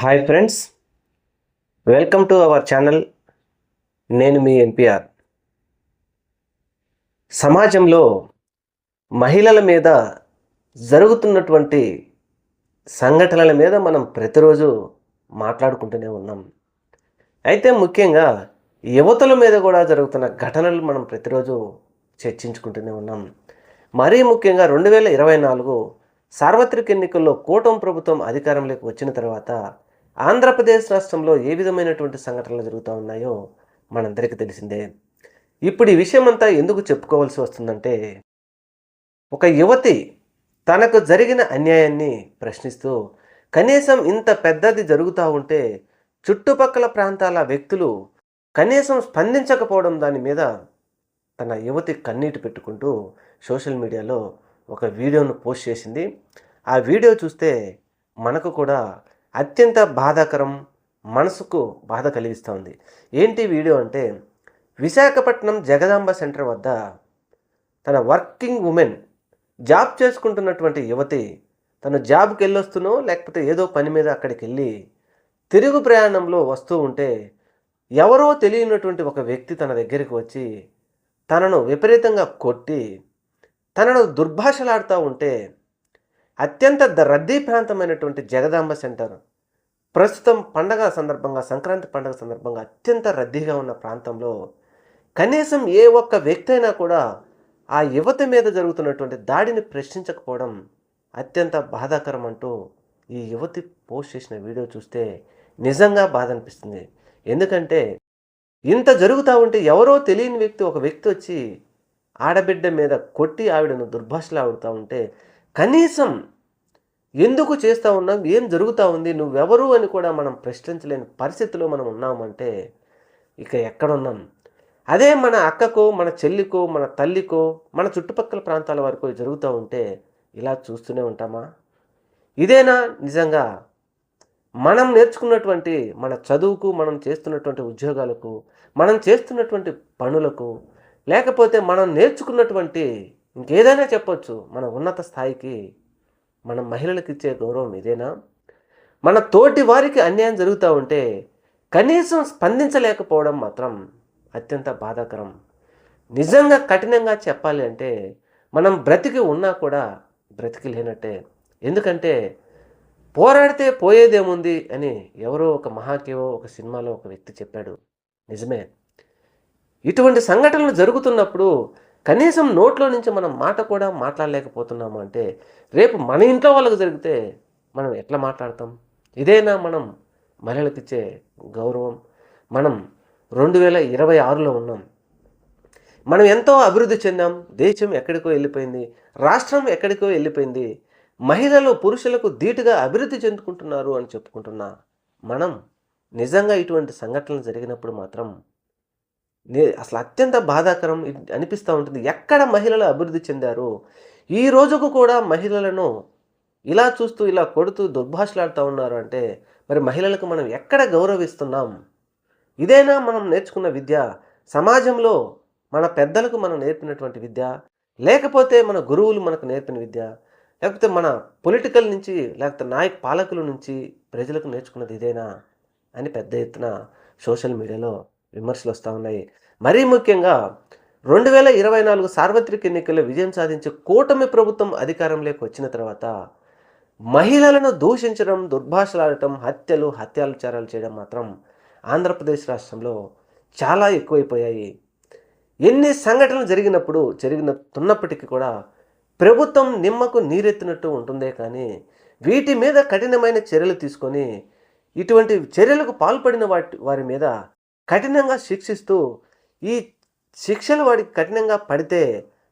Hi friends welcome to our channel నేను మీ NPR సమాజంలో మహిళల మీద జరుగుతున్నటువంటి సంఘటనల మీద మనం ప్రతిరోజు మాట్లాడుకుంటూనే ఉన్నాం. అయితే ముఖ్యంగా యువతల మీద కూడా జరుగుతున్న ఘటనలు మనం ప్రతిరోజు చర్చించుకుంటూనే ఉన్నాం. మరీ ముఖ్యంగా రెండు వేల ఇరవై నాలుగు సార్వత్రిక ఎన్నికల్లో కూటమి ప్రభుత్వం అధికారంలోకి వచ్చిన తర్వాత ఆంధ్రప్రదేశ్ రాష్ట్రంలో ఏ విధమైనటువంటి సంఘటనలు జరుగుతూ ఉన్నాయో మనందరికీ తెలిసిందే. ఇప్పుడు ఈ విషయం అంతా ఎందుకు చెప్పుకోవాల్సి వస్తుందంటే ఒక యువతి తనకు జరిగిన అన్యాయాన్ని ప్రశ్నిస్తూ కనీసం ఇంత పెద్దది జరుగుతూ ఉంటే చుట్టుపక్కల ప్రాంతాల వ్యక్తులు కనీసం స్పందించకపోవడం దాని మీద తన యువతి కన్నీటి పెట్టుకుంటూ సోషల్ మీడియాలో ఒక వీడియోను పోస్ట్ చేసింది. ఆ వీడియో చూస్తే మనకు కూడా అత్యంత బాధాకరం మనసుకు బాధ కలిగిస్తుంది. ఏంటి వీడియో అంటే విశాఖపట్నం జగదాంబ సెంటర్ వద్ద తన వర్కింగ్ ఉమెన్ జాబ్ చేసుకుంటున్నటువంటి యువతి తను జాబ్కి వెళ్ళొస్తునో లేకపోతే ఏదో పని మీద అక్కడికి వెళ్ళి తిరుగు ప్రయాణంలో వస్తూ ఉంటే ఎవరో తెలియనటువంటి ఒక వ్యక్తి తన దగ్గరికి వచ్చి తనను విపరీతంగా కొట్టి తనను దుర్భాషలాడుతూ ఉంటే అత్యంత రద్దీ ప్రాంతమైనటువంటి జగదాంబ సెంటర్. ప్రస్తుతం పండగ సందర్భంగా సంక్రాంతి పండగ సందర్భంగా అత్యంత రద్దీగా ఉన్న ప్రాంతంలో కనీసం ఏ ఒక్క వ్యక్తి అయినా కూడా ఆ యువత మీద జరుగుతున్నటువంటి దాడిని ప్రశ్నించకపోవడం అత్యంత బాధాకరం అంటూ ఈ యువతి పోస్ట్ చేసిన వీడియో చూస్తే నిజంగా బాధ అనిపిస్తుంది ఎందుకంటే ఇంత జరుగుతూ ఉంటే ఎవరో తెలియని వ్యక్తి ఒక వ్యక్తి వచ్చి ఆడబిడ్డ మీద కొట్టి ఆవిడను దుర్భాషలు ఆడుతూ ఉంటే కనీసం ఎందుకు చేస్తూ ఉన్నాం? ఏం జరుగుతూ ఉంది? నువ్వెవరు అని కూడా మనం ప్రశ్నించలేని పరిస్థితిలో మనం ఉన్నామంటే ఇక ఎక్కడున్నాం? అదే మన అక్కకో మన చెల్లికో మన తల్లికో మన చుట్టుపక్కల ప్రాంతాల వరకు జరుగుతూ ఉంటే ఇలా చూస్తూనే ఉంటామా? ఇదేనా నిజంగా? మనం నేర్చుకున్నటువంటి మన చదువుకు మనం చేస్తున్నటువంటి ఉద్యోగాలకు మనం చేస్తున్నటువంటి పనులకు లేకపోతే మనం నేర్చుకున్నటువంటి ఇంకేదైనా చెప్పొచ్చు. మన ఉన్నత స్థాయికి మనం మహిళలకు ఇచ్చే గౌరవం ఇదేనా? మన తోటి వారికి అన్యాయం జరుగుతూ ఉంటే కనీసం స్పందించలేకపోవడం మాత్రం అత్యంత బాధాకరం. నిజంగా కఠినంగా చెప్పాలి అంటే మనం బ్రతికి ఉన్నా కూడా బ్రతికి లేనట్టే. ఎందుకంటే పోరాడితే పోయేదేముంది అని ఎవరో ఒక మహాకేవో ఒక సినిమాలో ఒక వ్యక్తి చెప్పాడు. నిజమే. ఇటువంటి సంఘటనలు జరుగుతున్నప్పుడు కనీసం నోట్లో నుంచి మనం మాట కూడా మాట్లాడలేకపోతున్నాము అంటే రేపు మన ఇంట్లో వాళ్ళకు జరిగితే మనం ఎట్లా మాట్లాడతాం? ఇదేనా మనం మహిళలకు ఇచ్చే గౌరవం? మనం రెండు వేల ఇరవై ఆరులో ఉన్నాం. మనం ఎంతో అభివృద్ధి చెందాం. దేశం ఎక్కడికో వెళ్ళిపోయింది. రాష్ట్రం ఎక్కడికో వెళ్ళిపోయింది. మహిళలు పురుషులకు ధీటుగా అభివృద్ధి చెందుకుంటున్నారు అని చెప్పుకుంటున్నా. మనం నిజంగా ఇటువంటి సంఘటనలు జరిగినప్పుడు మాత్రం నే- అసలు అత్యంత బాధాకరం అనిపిస్తూ ఉంటుంది. ఎక్కడ మహిళలు అభివృద్ధి చెందారు ఈ రోజుకు కూడా మహిళలను ఇలా చూస్తూ ఇలా కొడుతూ దుర్భాషలాడుతూ ఉన్నారు అంటే మరి మహిళలకు మనం ఎక్కడ గౌరవిస్తున్నాం? ఇదేనా మనం నేర్చుకున్న విద్య? సమాజంలో మన పెద్దలకు మనం నేర్పినటువంటి విద్య? లేకపోతే మన గురువులు మనకు నేర్పిన విద్య? లేకపోతే మన పొలిటికల్ నుంచి లేకపోతే నాయక పాలకుల నుంచి ప్రజలకు నేర్చుకున్నది ఇదేనా? అని పెద్ద ఎత్తున సోషల్ మీడియాలో విమర్శలు వస్తూ ఉన్నాయి. మరీ ముఖ్యంగా రెండు వేల ఇరవై నాలుగు సార్వత్రిక ఎన్నికల్లో విజయం సాధించి కూటమి ప్రభుత్వం అధికారంలోకి వచ్చిన తర్వాత మహిళలను దూషించడం దుర్భాషలాడటం హత్యలు హత్యాచారాలు చేయడం మాత్రం ఆంధ్రప్రదేశ్ రాష్ట్రంలో చాలా ఎక్కువైపోయాయి. ఎన్ని సంఘటనలు జరిగినప్పుడు జరిగినట్టున్నప్పటికీ కూడా ప్రభుత్వం నిమ్మకు నీరెత్తినట్టు ఉంటుందే కానీ వీటి మీద కఠినమైన చర్యలు తీసుకొని ఇటువంటి చర్యలకు పాల్పడిన వాటి వారి మీద కఠినంగా శిక్షిస్తూ ఈ శిక్షలు వాడికి కఠినంగా పడితే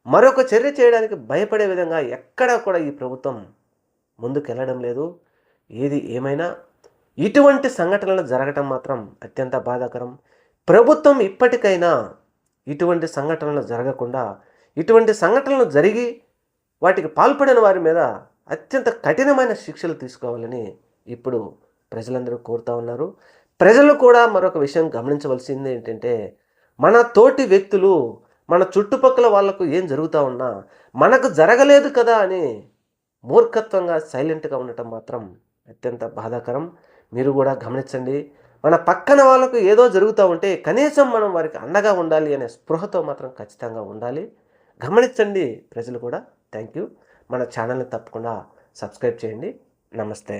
మరొక చర్య చేయడానికి భయపడే విధంగా ఎక్కడా కూడా ఈ ప్రభుత్వం ముందుకెళ్ళడం లేదు. ఏది ఏమైనా ఇటువంటి సంఘటనలు జరగటం మాత్రం అత్యంత బాధాకరం. ప్రభుత్వం ఇప్పటికైనా ఇటువంటి సంఘటనలు జరగకుండా ఇటువంటి సంఘటనలు జరిగి వాటికి పాల్పడిన వారి మీద అత్యంత కఠినమైన శిక్షలు తీసుకోవాలని ఇప్పుడు ప్రజలందరూ కోరుతా ఉన్నారు. ప్రజలు కూడా మరొక విషయం గమనించవలసింది ఏంటంటే మన తోటి వ్యక్తులు మన చుట్టుపక్కల వాళ్ళకు ఏం జరుగుతూ ఉన్నా మనకు జరగలేదు కదా అని మూర్ఖత్వంగా సైలెంట్గా ఉండటం మాత్రం అత్యంత బాధాకరం. మీరు కూడా గమనించండి. మన పక్కన వాళ్ళకు ఏదో జరుగుతూ ఉంటే కనీసం మనం వారికి అండగా ఉండాలి అనే స్పృహతో మాత్రం ఖచ్చితంగా ఉండాలి. గమనించండి ప్రజలు కూడా. Thank you. మన ఛానల్ని తప్పకుండా సబ్స్క్రైబ్ చేయండి. నమస్తే.